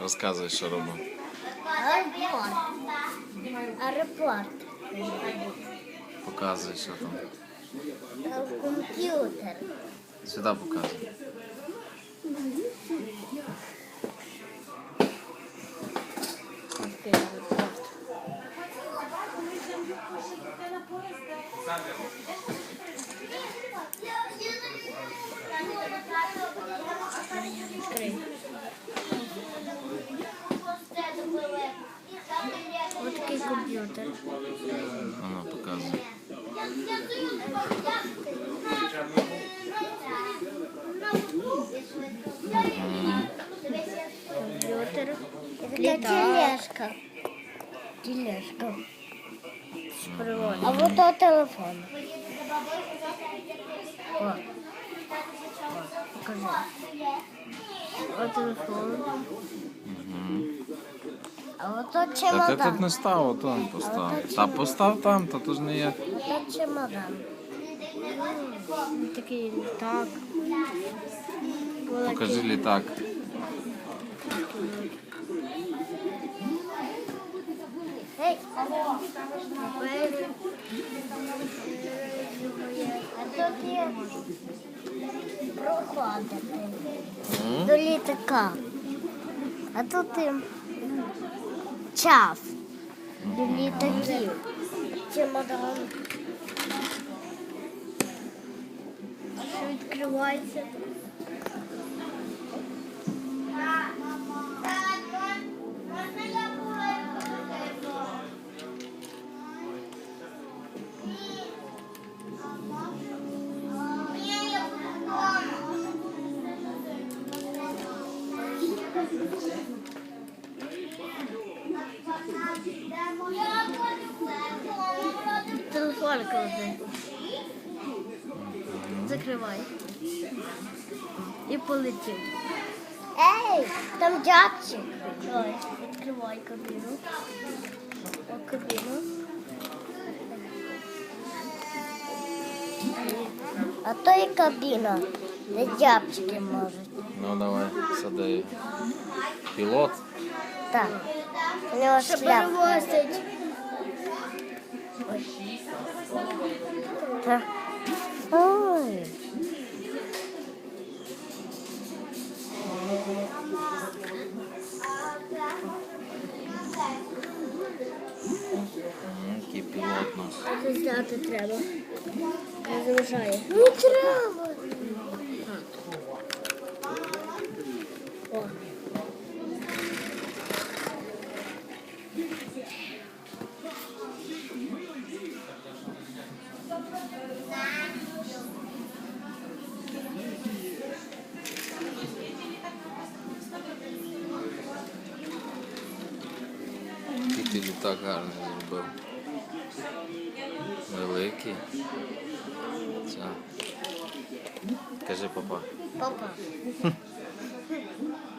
Розказуй, що робив. Аеропорт. Показуй, що там. Комп'ютер. Сюди показуй. Такий аеропорт. Відкрий. Ось такий комп'ютер. Воно показуй. Комп'ютер. Тележка. Тележка. А вот то телефон. О. О, покажи. Вот телефон. А вот то Та ти тут не став, ото постав. Та постав там, та тут ж не є. Вот чемодан. Такий літак. Покажи літак. Ей, А тут є проходити М? до літака. А тут і час до літаків. Чемодан. Що відкривається? Телефон клади. Закривай. І полетів. Ей, там дядчик. Ой, відкривай кабіну. О, кабіну. А то і кабіна, де дядчики можуть. Ну давай, сади. Пілот. Так. У нього шляпа. перевозить. Так. Ой. М, Який пілот нас. Це зняти треба. Не заважає. Не треба. О. Який ти літак гарний зробив. Великий. Це. Кажи, папа. Папа.